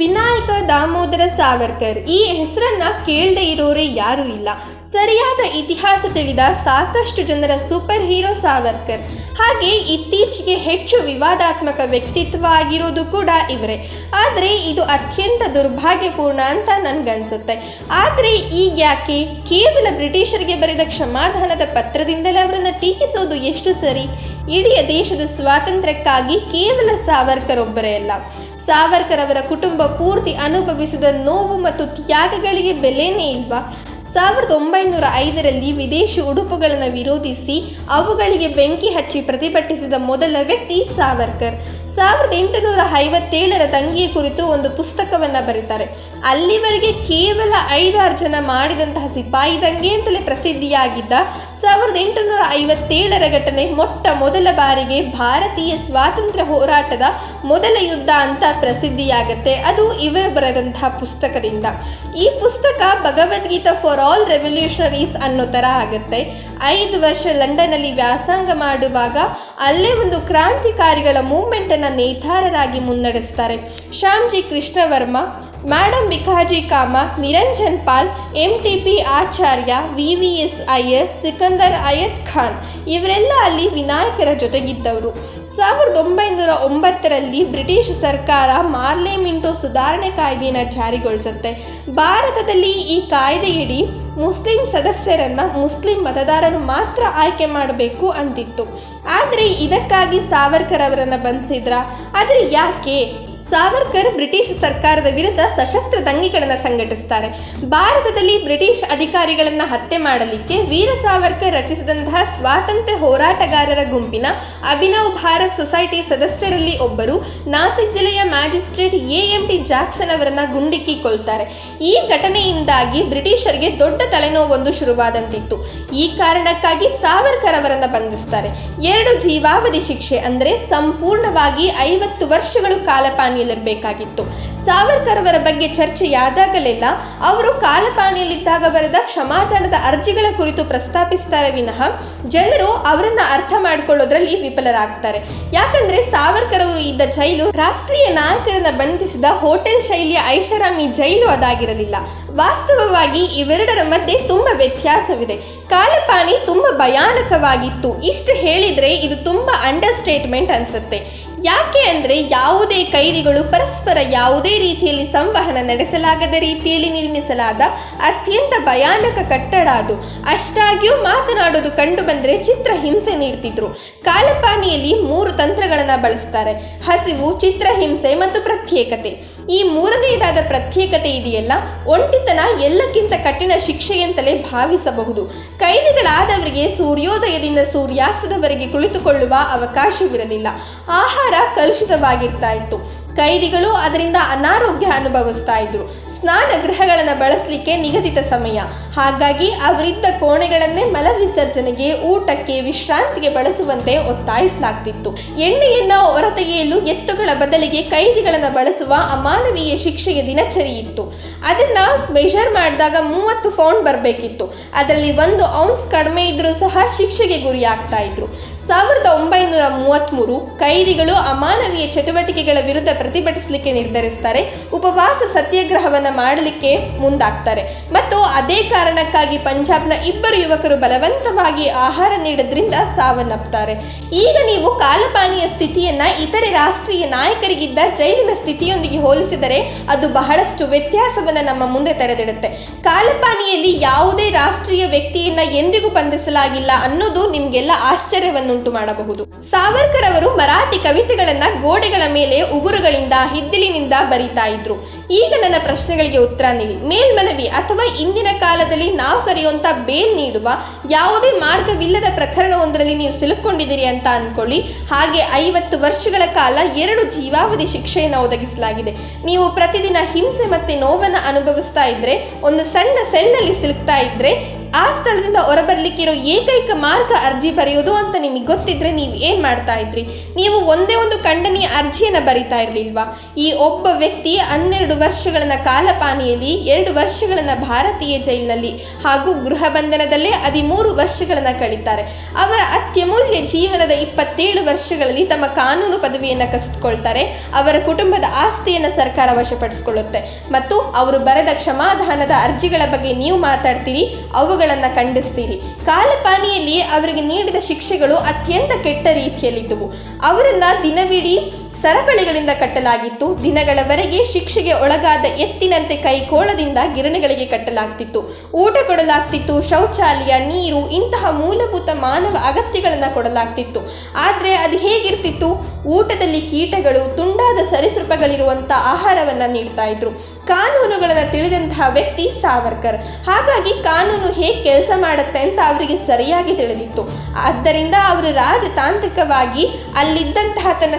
ವಿನಾಯಕ ದಾಮೋದರ ಸಾವರ್ಕರ್. ಈ ಹೆಸರನ್ನ ಕೇಳದೆ ಇರೋರೇ ಯಾರೂ ಇಲ್ಲ. ಸರಿಯಾದ ಇತಿಹಾಸ ತಿಳಿದ ಸಾಕಷ್ಟು ಜನರ ಸೂಪರ್ ಹೀರೋ ಸಾವರ್ಕರ್. ಹಾಗೆ ಇತ್ತೀಚೆಗೆ ಹೆಚ್ಚು ವಿವಾದಾತ್ಮಕ ವ್ಯಕ್ತಿತ್ವ ಆಗಿರೋದು ಕೂಡ ಇವರೇ. ಆದರೆ ಇದು ಅತ್ಯಂತ ದುರ್ಭಾಗ್ಯಪೂರ್ಣ ಅಂತ ನನಗನ್ಸುತ್ತೆ. ಆದರೆ ಈಗ ಯಾಕೆ? ಕೇವಲ ಬ್ರಿಟಿಷರಿಗೆ ಬರೆದ ಕ್ಷಮಾಧಾನದ ಪತ್ರದಿಂದಲೇ ಅವರನ್ನು ಟೀಕಿಸೋದು ಎಷ್ಟು ಸರಿ? ಇಡೀ ದೇಶದ ಸ್ವಾತಂತ್ರ್ಯಕ್ಕಾಗಿ ಕೇವಲ ಸಾವರ್ಕರ್ ಒಬ್ಬರೇ ಅಲ್ಲ. ಸಾವರ್ಕರ್ ಅವರ ಕುಟುಂಬ ಪೂರ್ತಿ ಅನುಭವಿಸಿದ ನೋವು ಮತ್ತು ತ್ಯಾಗಗಳಿಗೆ ಬೆಲೆನೇ ಇಲ್ವಾ ಸಾವಿರದ ಒಂಬೈನೂರ ಐದರಲ್ಲಿ ವಿದೇಶಿ ಉಡುಪುಗಳನ್ನು ವಿರೋಧಿಸಿ ಅವುಗಳಿಗೆ ಬೆಂಕಿ ಹಚ್ಚಿ ಪ್ರತಿಭಟಿಸಿದ ಮೊದಲ ವ್ಯಕ್ತಿ ಸಾವರ್ಕರ್. ಸಾವಿರದ ಎಂಟುನೂರ ಐವತ್ತೇಳರ ದಂಗೆಯ ಕುರಿತು ಒಂದು ಪುಸ್ತಕವನ್ನು ಬರೀತಾರೆ. ಅಲ್ಲಿವರೆಗೆ ಕೇವಲ ಐದಾರು ಜನ ಮಾಡಿದಂತಹ ಸಿಪಾಯಿ ದಂಗೆ ಅಂತಲೇ ಪ್ರಸಿದ್ಧಿಯಾಗಿದ್ದ ಸಾವಿರದ ಎಂಟುನೂರ ಐವತ್ತೇಳರ ಘಟನೆ ಮೊಟ್ಟ ಮೊದಲ ಬಾರಿಗೆ ಭಾರತೀಯ ಸ್ವಾತಂತ್ರ್ಯ ಹೋರಾಟದ ಮೊದಲ ಯುದ್ಧ ಅಂತ ಪ್ರಸಿದ್ಧಿಯಾಗತ್ತೆ. ಅದು ಇವರು ಬರೆದಂತಹ ಪುಸ್ತಕದಿಂದ. ಈ ಪುಸ್ತಕ ಭಗವದ್ಗೀತಾ ಫಾರ್ ಆಲ್ ರೆವಲ್ಯೂಷನರೀಸ್ ಅನ್ನೋ ಥರ ಆಗುತ್ತೆ. ಐದು ವರ್ಷ ಲಂಡನ್ನಲ್ಲಿ ವ್ಯಾಸಂಗ ಮಾಡುವಾಗ ಅಲ್ಲೇ ಒಂದು ಕ್ರಾಂತಿಕಾರಿಗಳ ಮೂವ್ಮೆಂಟನ್ನು ನೇತಾರರಾಗಿ ಮುನ್ನಡೆಸ್ತಾರೆ. Shyamji Krishnavarma madam Bhikaji Cama, Niranjan Pal M T P Acharya V V S Aiyar, Sikandar Hayat Khan ಇವರೆಲ್ಲ ಅಲ್ಲಿ ವಿನಾಯಕರ ಜೊತೆಗಿದ್ದವರು. ಸಾವಿರದ ಒಂಬೈನೂರ ಒಂಬತ್ತರಲ್ಲಿ ಬ್ರಿಟಿಷ್ ಸರ್ಕಾರ ಮಾರ್ಲೆ ಮಿಂಟೋ ಸುಧಾರಣೆ ಕಾಯ್ದೆಯನ್ನು ಜಾರಿಗೊಳಿಸುತ್ತೆ. ಭಾರತದಲ್ಲಿ ಈ ಕಾಯ್ದೆಯಡಿ ಮುಸ್ಲಿಂ ಸದಸ್ಯರನ್ನ ಮುಸ್ಲಿಂ ಮತದಾರರು ಮಾತ್ರ ಆಯ್ಕೆ ಮಾಡಬೇಕು ಅಂತಿತ್ತು. ಆದರೆ ಇದಕ್ಕಾಗಿ ಸಾವರ್ಕರ್ ಅವರನ್ನು ಬಂಧಿಸಿದ್ರ? ಆದರೆ ಯಾಕೆ? ಸಾವರ್ಕರ್ ಬ್ರಿಟಿಷ್ ಸರ್ಕಾರದ ವಿರುದ್ಧ ಸಶಸ್ತ್ರ ದಂಗೆಗಳನ್ನು ಸಂಘಟಿಸ್ತಾರೆ. ಭಾರತದಲ್ಲಿ ಬ್ರಿಟಿಷ್ ಅಧಿಕಾರಿಗಳನ್ನು ಹತ್ಯೆ ಮಾಡಲಿಕ್ಕೆ ವೀರ ಸಾವರ್ಕರ್ ರಚಿಸಿದಂತಹ ಸ್ವಾತಂತ್ರ್ಯ ಹೋರಾಟಗಾರರ ಗುಂಪಿನ ಅಭಿನವ್ ಭಾರತ್ ಸೊಸೈಟಿ ಸದಸ್ಯರಲ್ಲಿ ಒಬ್ಬರು ನಾಸಿಕ್ ಜಿಲ್ಲೆಯ magistrate A M T Jackson ಅವರನ್ನು ಗುಂಡಿಕ್ಕಿ ಕೊಲ್ತಾರೆ. ಈ ಘಟನೆಯಿಂದಾಗಿ ಬ್ರಿಟಿಷರಿಗೆ ದೊಡ್ಡ ತಲೆನೋವೊಂದು ಶುರುವಾದಂತಿತ್ತು. ಈ ಕಾರಣಕ್ಕಾಗಿ ಸಾವರ್ಕರ್ ಅವರನ್ನ ಬಂಧಿಸ್ತಾರೆ. ಎರಡು ಜೀವಾವಧಿ ಶಿಕ್ಷೆ ಅಂದರೆ ಸಂಪೂರ್ಣವಾಗಿ ಐವತ್ತು ವರ್ಷಗಳು ಕಾಲಪಾನಿಯಲ್ಲಿರಬೇಕಾಗಿತ್ತು. ಸಾವರ್ಕರ್ ಅವರ ಬಗ್ಗೆ ಚರ್ಚೆಯಾದಾಗಲೆಲ್ಲ ಅವರು ಕಾಲಪಾನಿಯಲ್ಲಿದ್ದಾಗ ಬರೆದ ಕ್ಷಮಾದಾನದ ಅರ್ಜಿಗಳ ಕುರಿತು ಪ್ರಸ್ತಾಪಿಸ್ತಾರೆ ವಿನಃ ಜನರು ಅವರನ್ನ ಅರ್ಥ ಮಾಡಿಕೊಳ್ಳೋದ್ರಲ್ಲಿ ವಿಫಲರಾಗ್ತಾರೆ. ಯಾಕಂದ್ರೆ ಸಾವರ್ಕರ್ ಅವರು ಇದ್ದ ಜೈಲು ರಾಷ್ಟ್ರೀಯ ನಾಯಕರನ್ನ ಬಂಧಿಸಿದ ಹೋಟೆಲ್ ಶೈಲಿಯ ಐಷಾರಾಮಿ ಜೈಲು ಅದಾಗಿರಲಿಲ್ಲ. ವಾಸ್ತವವಾಗಿ ಇವೆರಡರ ಮಧ್ಯೆ ತುಂಬ ವ್ಯತ್ಯಾಸವಿದೆ. ಕಾಲಪಾನಿ ತುಂಬ ಭಯಾನಕವಾಗಿತ್ತು. ಇಷ್ಟು ಹೇಳಿದರೆ ಇದು ತುಂಬ ಅಂಡರ್ಸ್ಟೇಟ್ಮೆಂಟ್ ಅನಿಸುತ್ತೆ. ಯಾಕೆ ಅಂದರೆ ಯಾವುದೇ ಕೈದಿಗಳು ಪರಸ್ಪರ ಯಾವುದೇ ರೀತಿಯಲ್ಲಿ ಸಂವಹನ ನಡೆಸಲಾಗದ ರೀತಿಯಲ್ಲಿ ನಿರ್ಮಿಸಲಾದ ಅತ್ಯಂತ ಭಯಾನಕ ಕಟ್ಟಡ ಅದು. ಅಷ್ಟಾಗಿಯೂ ಮಾತನಾಡೋದು ಕಂಡು ಬಂದರೆ ಚಿತ್ರ ಹಿಂಸೆ ನೀಡ್ತಿದ್ರು. ಕಾಲಪಾನಿಯಲ್ಲಿ ಮೂರು ತಂತ್ರಗಳನ್ನು ಬಳಸ್ತಾರೆ. ಹಸಿವು ಚಿತ್ರಹಿಂಸೆ ಮತ್ತು ಪ್ರತ್ಯೇಕತೆ. ಈ ಮೂರನೆಯದಾದ ಪ್ರತ್ಯೇಕತೆ ಇದೆಯಲ್ಲ, ಒಂಟಿತನ ಎಲ್ಲಕ್ಕಿಂತ ಕಠಿಣ ಶಿಕ್ಷೆಯಂತಲೇ ಭಾವಿಸಬಹುದು. ಕೈದಿಗಳಾದವರಿಗೆ ಸೂರ್ಯೋದಯದಿಂದ ಸೂರ್ಯಾಸ್ತದವರೆಗೆ ಕುಳಿತುಕೊಳ್ಳುವ ಅವಕಾಶವಿರಲಿಲ್ಲ. ಆಹಾರ ಕಲುಷಿತವಾಗಿರ್ತಾ ಇತ್ತು. ಕೈದಿಗಳು ಅದರಿಂದ ಅನಾರೋಗ್ಯ ಅನುಭವಿಸ್ತಾ ಇದ್ರು. ಸ್ನಾನ ಗೃಹಗಳನ್ನು ಬಳಸಲಿಕ್ಕೆ ನಿಗದಿತ ಸಮಯ. ಹಾಗಾಗಿ ಅವರಿದ್ದ ಕೋಣೆಗಳನ್ನೇ ಮಲ ವಿಸರ್ಜನೆಗೆ ಊಟಕ್ಕೆ, ವಿಶ್ರಾಂತಿಗೆ ಬಳಸುವಂತೆ ಒತ್ತಾಯಿಸಲಾಗ್ತಿತ್ತು. ಎಣ್ಣೆಯನ್ನ ಹೊರತೆಗೆಯಲು ಎತ್ತುಗಳ ಬದಲಿಗೆ ಕೈದಿಗಳನ್ನು ಬಳಸುವ ಅಮಾನವೀಯ ಶಿಕ್ಷೆಯ ದಿನಚರಿ ಇತ್ತು. ಅದನ್ನ ಮೆಷರ್ ಮಾಡಿದಾಗ ಮೂವತ್ತು ಪೌಂಡ್ ಬರಬೇಕಿತ್ತು. ಅದರಲ್ಲಿ ಒಂದು ಔನ್ಸ್ ಕಡಿಮೆ ಇದ್ರೂ ಸಹ ಶಿಕ್ಷೆಗೆ ಗುರಿಯಾಗ್ತಾ ಇದ್ರು. ಸಾವಿರದ ಒಂಬೈನೂರ ಮೂವತ್ತ್ಮೂರು ಕೈದಿಗಳು ಅಮಾನವೀಯ ಚಟುವಟಿಕೆಗಳ ವಿರುದ್ಧ ಪ್ರತಿಭಟಿಸಲಿಕ್ಕೆ ನಿರ್ಧರಿಸ್ತಾರೆ. ಉಪವಾಸ ಸತ್ಯಾಗ್ರಹವನ್ನು ಮಾಡಲಿಕ್ಕೆ ಮುಂದಾಗ್ತಾರೆ. ಮತ್ತು ಅದೇ ಕಾರಣಕ್ಕಾಗಿ ಪಂಜಾಬ್ನ ಇಬ್ಬರು ಯುವಕರು ಬಲವಂತವಾಗಿ ಆಹಾರ ನೀಡೋದ್ರಿಂದ ಸಾವನ್ನಪ್ಪುತ್ತಾರೆ ಈಗ ನೀವು ಕಾಲಪಾನಿಯ ಸ್ಥಿತಿಯನ್ನು ಇತರೆ ರಾಷ್ಟ್ರೀಯ ನಾಯಕರಿಗಿದ್ದ ಜೈಲಿನ ಸ್ಥಿತಿಯೊಂದಿಗೆ ಹೋಲಿಸಿದರೆ ಅದು ಬಹಳಷ್ಟು ವ್ಯತ್ಯಾಸವನ್ನು ನಮ್ಮ ಮುಂದೆ ತೆರೆದಿಡುತ್ತೆ. ಕಾಲಪಾನಿಯಲ್ಲಿ ಯಾವುದೇ ರಾಷ್ಟ್ರೀಯ ವ್ಯಕ್ತಿಯನ್ನು ಎಂದಿಗೂ ಬಂಧಿಸಲಾಗಿಲ್ಲ ಅನ್ನೋದು ನಿಮ್ಗೆಲ್ಲ ಆಶ್ಚರ್ಯವನ್ನುಂಟು ಮಾಡಬಹುದು. ಸಾವರ್ಕರ್ ಅವರು ಮರಾಠಿ ಕವಿತೆಗಳನ್ನ ಗೋಡೆಗಳ ಮೇಲೆ ಉಗುರುಗಳಿಂದ ಹಿದ್ದಿಲಿನಿಂದ ಬರೀತಾ ಇದ್ರು. ಈಗ ನನ್ನ ಪ್ರಶ್ನೆಗಳಿಗೆ ಉತ್ತರ ನೀಡಿ. ಮೇಲ್ಮನವಿ ಅಥವಾ ಇಂದಿನ ಕಾಲದಲ್ಲಿ ನಾವು ಕರೆಯುವಂತ ಬೇಲ್ ನೀಡುವ ಯಾವುದೇ ಮಾರ್ಗವಿಲ್ಲದ ಪ್ರಕರಣವೊಂದರಲ್ಲಿ ನೀವು ಸಿಲುಕೊಂಡಿದ್ದೀರಿ ಅಂತ ಅನ್ಕೊಳ್ಳಿ. ಹಾಗೆ ಐವತ್ತು ವರ್ಷಗಳ ಕಾಲ ಎರಡು ಜೀವಾವಧಿ ಶಿಕ್ಷೆಯನ್ನು ಒದಗಿಸಲಾಗಿದೆ. ನೀವು ಪ್ರತಿದಿನ ಹಿಂಸೆ ಮತ್ತೆ ನೋವನ್ನು ಅನುಭವಿಸ್ತಾ ಇದ್ರೆ, ಒಂದು ಸಣ್ಣ ಸೆಲ್ನಲ್ಲಿ ಸಿಲುಕ್ತಾ ಇದ್ರೆ ಆ ಸ್ಥಳದಿಂದ ಹೊರಬರ್ಲಿಕ್ಕೆ ಇರೋ ಏಕೈಕ ಮಾರ್ಗ ಅರ್ಜಿ ಬರೆಯೋದು ಅಂತ ನಿಮಗೆ ಗೊತ್ತಿದ್ರೆ ನೀವು ಏನು ಮಾಡ್ತಾ ಇದ್ರಿ? ನೀವು ಒಂದೇ ಒಂದು ಖಂಡನೀಯ ಅರ್ಜಿಯನ್ನು ಬರಿತಾ ಇರಲಿಲ್ವಾ? ಈ ಒಬ್ಬ ವ್ಯಕ್ತಿ ಹನ್ನೆರಡು ವರ್ಷಗಳನ್ನ ಕಾಲಪಾನಿಯಲ್ಲಿ, ಎರಡು ವರ್ಷಗಳನ್ನ ಭಾರತೀಯ ಜೈಲಿನಲ್ಲಿ ಹಾಗೂ ಗೃಹ ಬಂಧನದಲ್ಲೇ ಹದಿಮೂರು ವರ್ಷಗಳನ್ನ ಕಳೀತಾರೆ. ಅವರ ಅತ್ಯಮೂಲ್ಯ ಜೀವನದ ಇಪ್ಪತ್ತೇಳು ವರ್ಷಗಳಲ್ಲಿ ತಮ್ಮ ಕಾನೂನು ಪದವಿಯನ್ನು ಕಸಿದುಕೊಳ್ತಾರೆ. ಅವರ ಕುಟುಂಬದ ಆಸ್ತಿಯನ್ನು ಸರ್ಕಾರ ವಶಪಡಿಸಿಕೊಳ್ಳುತ್ತೆ. ಮತ್ತು ಅವರು ಬರೆದ ಕ್ಷಮಾದಾನದ ಅರ್ಜಿಗಳ ಬಗ್ಗೆ ನೀವು ಮಾತಾಡ್ತೀರಿ ಅವುಗಳನ್ನು ಖಂಡಿಸ್ತೀರಿ. ಕಾಲಪಾನಿಯಲ್ಲಿ ಅವರಿಗೆ ನೀಡಿದ ಶಿಕ್ಷೆಗಳು ಅತ್ಯಂತ ಕೆಟ್ಟ ರೀತಿಯಲ್ಲಿದ್ದವು. ಅವರನ್ನು ದಿನವಿಡೀ ಸರಪಳಿಗಳಿಂದ ಕಟ್ಟಲಾಗಿತ್ತು. ದಿನಗಳವರೆಗೆ ಶಿಕ್ಷೆಗೆ ಒಳಗಾದ ಎತ್ತಿನಂತೆ ಕೈಕೋಳದಿಂದ ಗಿರಣಿಗಳಿಗೆ ಕಟ್ಟಲಾಗ್ತಿತ್ತು. ಊಟ ಕೊಡಲಾಗ್ತಿತ್ತು, ಶೌಚಾಲಯ, ನೀರು, ಇಂತಹ ಮೂಲಭೂತ ಮಾನವ ಅಗತ್ಯಗಳನ್ನು ಕೊಡಲಾಗ್ತಿತ್ತು. ಆದರೆ ಅದು ಹೇಗಿರ್ತಿತ್ತು? ಊಟದಲ್ಲಿ ಕೀಟಗಳು, ತುಂಡಾದ ಸರಿಸೃಪಗಳಿರುವಂಥ ಆಹಾರವನ್ನು ನೀಡ್ತಾ ಇದ್ರು. ಕಾನೂನುಗಳನ್ನು ತಿಳಿದಂತಹ ವ್ಯಕ್ತಿ ಸಾವರ್ಕರ್. ಹಾಗಾಗಿ ಕಾನೂನು ಹೇಗೆ ಕೆಲಸ ಮಾಡುತ್ತೆ ಅಂತ ಅವರಿಗೆ ಸರಿಯಾಗಿ ತಿಳಿದಿತ್ತು. ಆದ್ದರಿಂದ ಅವರು ರಾಜತಾಂತ್ರಿಕವಾಗಿ ಅಲ್ಲಿದ್ದಂತಹ ತನ್ನ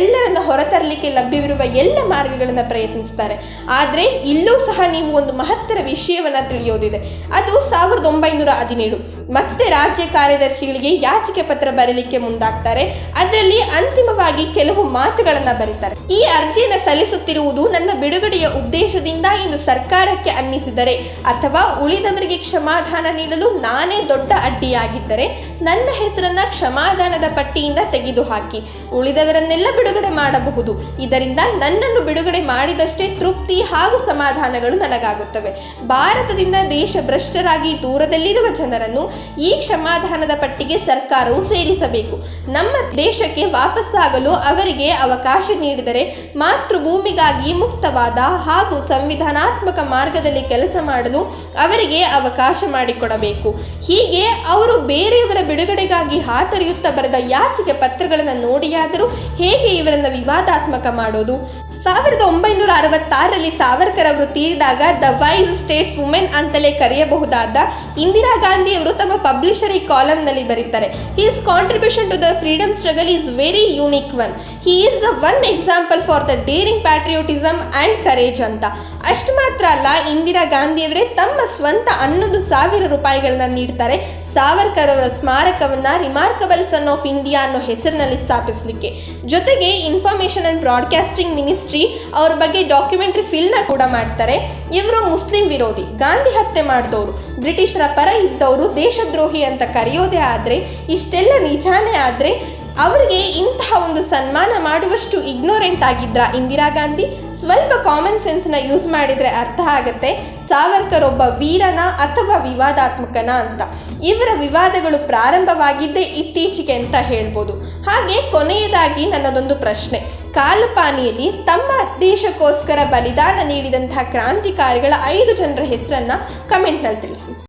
ಸಂಗಡಿಗರೆಲ್ಲರನ್ನ ಹೊರತರಲಿಕ್ಕೆ ಲಭ್ಯವಿರುವ ಎಲ್ಲ ಮಾರ್ಗಗಳನ್ನು ಪ್ರಯತ್ನಿಸ್ತಾರೆ. ಆದರೆ ಇಲ್ಲೂ ಸಹ ನೀವು ಒಂದು ಮಹತ್ತರ ವಿಷಯವನ್ನು ತಿಳಿಯೋದಿದೆ. ಅದು ಸಾವಿರದ ಒಂಬೈನೂರ ಹದಿನೇಳು. ಮತ್ತೆ ರಾಜ್ಯ ಕಾರ್ಯದರ್ಶಿಗಳಿಗೆ ಯಾಚಿಕೆ ಪತ್ರ ಬರೀಲಿಕ್ಕೆ ಮುಂದಾಗ್ತಾರೆ. ಅದರಲ್ಲಿ ಅಂತಿಮವಾಗಿ ಕೆಲವು ಮಾತುಗಳನ್ನು ಬರೀತಾರೆ. ಈ ಅರ್ಜಿಯನ್ನು ಸಲ್ಲಿಸುತ್ತಿರುವುದು ನನ್ನ ಬಿಡುಗಡೆಯ ಉದ್ದೇಶದಿಂದ ಎಂದು ಸರ್ಕಾರಕ್ಕೆ ಅನ್ನಿಸಿದರೆ ಅಥವಾ ಉಳಿದವರಿಗೆ ಕ್ಷಮಾದಾನ ನೀಡಲು ನಾನೇ ದೊಡ್ಡ ಅಡ್ಡಿಯಾಗಿದ್ದರೆ ನನ್ನ ಹೆಸರನ್ನ ಕ್ಷಮಾದಾನದ ಪಟ್ಟಿಯಿಂದ ತೆಗೆದುಹಾಕಿ. ಉಳಿದವರನ್ನೆಲ್ಲ ಬಿಡುಗಡೆ ಮಾಡಬಹುದು. ಇದರಿಂದ ನನ್ನನ್ನು ಬಿಡುಗಡೆ ಮಾಡಿದಷ್ಟೇ ತೃಪ್ತಿ ಹಾಗೂ ಸಮಾಧಾನಗಳು ನನಗಾಗುತ್ತವೆ. ಭಾರತದಿಂದ ದೇಶ ಭ್ರಷ್ಟರಾಗಿ ದೂರದಲ್ಲಿರುವ ಜನರನ್ನು ಈ ಕ್ಷಮಾದಾನದ ಪಟ್ಟಿಗೆ ಸರ್ಕಾರವು ಸೇರಿಸಬೇಕು. ನಮ್ಮ ದೇಶಕ್ಕೆ ವಾಪಸ್ಸಾಗಲು ಅವರಿಗೆ ಅವಕಾಶ ನೀಡಿದರೆ ಮಾತೃಭೂಮಿಗಾಗಿ ಮುಕ್ತವಾದ ಹಾಗೂ ಸಂವಿಧಾನಾತ್ಮಕ ಮಾರ್ಗದಲ್ಲಿ ಕೆಲಸ ಮಾಡಲು ಅವರಿಗೆ ಅವಕಾಶ ಮಾಡಿಕೊಡಬೇಕು. ಹೀಗೆ ಅವರು ಬೇರೆಯವರ ಬಿಡುಗಡೆಗಾಗಿ ಹಾತೊರೆಯುತ್ತಾ ಬರೆದ ಯಾಚಿಕೆ ಪತ್ರಗಳನ್ನು ನೋಡಿಯಾದರೂ ಹೇಗೆ ಇವರನ್ನು ವಿವಾದಾತ್ಮಕ ಮಾಡೋದು? ಸಾವಿರದ ಒಂಬೈನೂರ ಅರವತ್ತಾರರಲ್ಲಿ ಸಾವರ್ಕರ್ ಅವರು ತೀರಿದಾಗ ದ ವೈಸ್ ಸ್ಟೇಟ್ಸ್ ವುಮೆನ್ ಅಂತಲೇ ಕರೆಯಬಹುದಾದ ಇಂದಿರಾ ಗಾಂಧಿ ಅವರು ಪಬ್ಲಿಷರಿ ಕಾಲಮ್ನಲ್ಲಿ ಬರೀತಾರೆ. His contribution to the freedom struggle is very unique one he is the one example for the daring patriotism and courage ಅಂತ. ಅಷ್ಟು ಮಾತ್ರ ಅಲ್ಲ, ಇಂದಿರಾ ಗಾಂಧಿಯವರೇ ತಮ್ಮ ಸ್ವಂತ ಹನ್ನೊಂದು ಸಾವಿರ ರೂಪಾಯಿಗಳನ್ನ ನೀಡ್ತಾರೆ. ಸಾವರ್ಕರ್ ಅವರ ಸ್ಮಾರಕವನ್ನ ರಿಮಾರ್ಕಬಲ್ ಸನ್ ಆಫ್ ಇಂಡಿಯಾ ಅನ್ನೋ ಹೆಸರಿನಲ್ಲಿ ಸ್ಥಾಪಿಸಲಿಕ್ಕೆ. ಜೊತೆಗೆ ಇನ್ಫಾರ್ಮೇಷನ್ ಆ್ಯಂಡ್ ಬ್ರಾಡ್ಕಾಸ್ಟಿಂಗ್ ಮಿನಿಸ್ಟ್ರಿ ಅವ್ರ ಬಗ್ಗೆ ಡಾಕ್ಯುಮೆಂಟ್ರಿ ಫಿಲ್ನ ಕೂಡ ಮಾಡ್ತಾರೆ. ಇವರು ಮುಸ್ಲಿಂ ವಿರೋಧಿ, ಗಾಂಧಿ ಹತ್ಯೆ ಮಾಡಿದವರು, ಬ್ರಿಟಿಷರ ಪರ ಇದ್ದವರು, ದೇಶದ್ರೋಹಿ ಅಂತ ಕರೆಯೋದೇ ಆದರೆ, ಇಷ್ಟೆಲ್ಲ ನಿಜಾನೇ ಆದರೆ ಅವರಿಗೆ ಇಂತಹ ಒಂದು ಸನ್ಮಾನ ಮಾಡುವಷ್ಟು ಇಗ್ನೋರೆಂಟ್ ಆಗಿದ್ರ ಇಂದಿರಾ ಗಾಂಧಿ? ಸ್ವಲ್ಪ ಕಾಮನ್ ಸೆನ್ಸ್ನ ಯೂಸ್ ಮಾಡಿದರೆ ಅರ್ಥ ಆಗುತ್ತೆ. ಸಾವರ್ಕರ್ ಒಬ್ಬ ವೀರನ ಅಥವಾ ವಿವಾದಾತ್ಮಕನ ಅಂತ. ಇವರ ವಿವಾದಗಳು ಪ್ರಾರಂಭವಾಗಿದ್ದೇ ಇತ್ತೀಚೆಗೆ ಅಂತ ಹೇಳ್ಬೋದು. ಹಾಗೆ ಕೊನೆಯದಾಗಿ ನನ್ನದೊಂದು ಪ್ರಶ್ನೆ. ಕಾಲಪಾನಿಯಲ್ಲಿ ತಮ್ಮ ದೇಶಕ್ಕೋಸ್ಕರ ಬಲಿದಾನ ನೀಡಿದಂತಹ ಕ್ರಾಂತಿಕಾರಿಗಳ ಐದು ಜನರ ಹೆಸರನ್ನು ಕಮೆಂಟ್ನಲ್ಲಿ ತಿಳಿಸಿ.